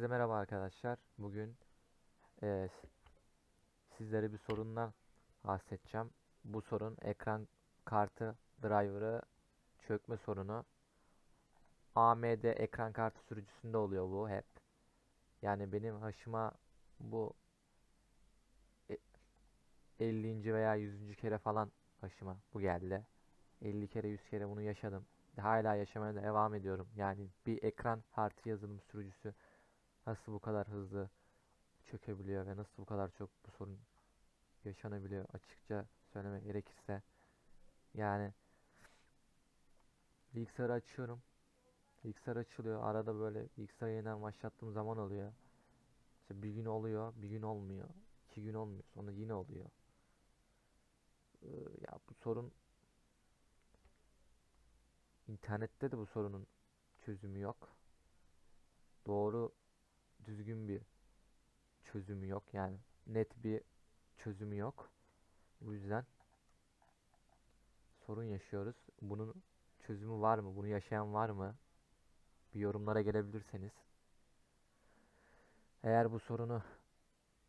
Herkese merhaba arkadaşlar. Bugün s- sizlere bir sorunla bahsedeceğim. Bu sorun ekran kartı driver'ı çökme sorunu. AMD ekran kartı sürücüsünde oluyor bu hep. Yani benim haşıma bu e- 50. veya 100. kere falan haşıma bu geldi. 50 kere 100 kere bunu yaşadım. Hala yaşamaya devam ediyorum. Yani bir ekran kartı yazılım sürücüsü nasıl bu kadar hızlı çökebiliyor ve nasıl bu kadar çok bu sorun yaşanabiliyor açıkça söylemek gerekirse. Yani bilgisayarı açıyorum. Bilgisayar açılıyor. Arada böyle bilgisayarı yeniden başlattığım zaman oluyor. İşte bir gün oluyor bir gün olmuyor iki gün olmuyor sonra yine oluyor. Ee, ya bu sorun internette de bu sorunun çözümü yok. Doğru düzgün bir çözümü yok. Yani net bir çözümü yok. Bu yüzden sorun yaşıyoruz. Bunun çözümü var mı? Bunu yaşayan var mı? Bir yorumlara gelebilirseniz. Eğer bu sorunu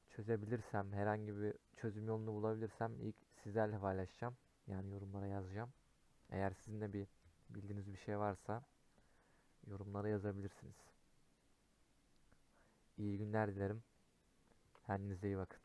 çözebilirsem, herhangi bir çözüm yolunu bulabilirsem ilk sizlerle paylaşacağım. Yani yorumlara yazacağım. Eğer sizin de bir bildiğiniz bir şey varsa yorumlara yazabilirsiniz. İyi günler dilerim. Kendinize iyi bakın.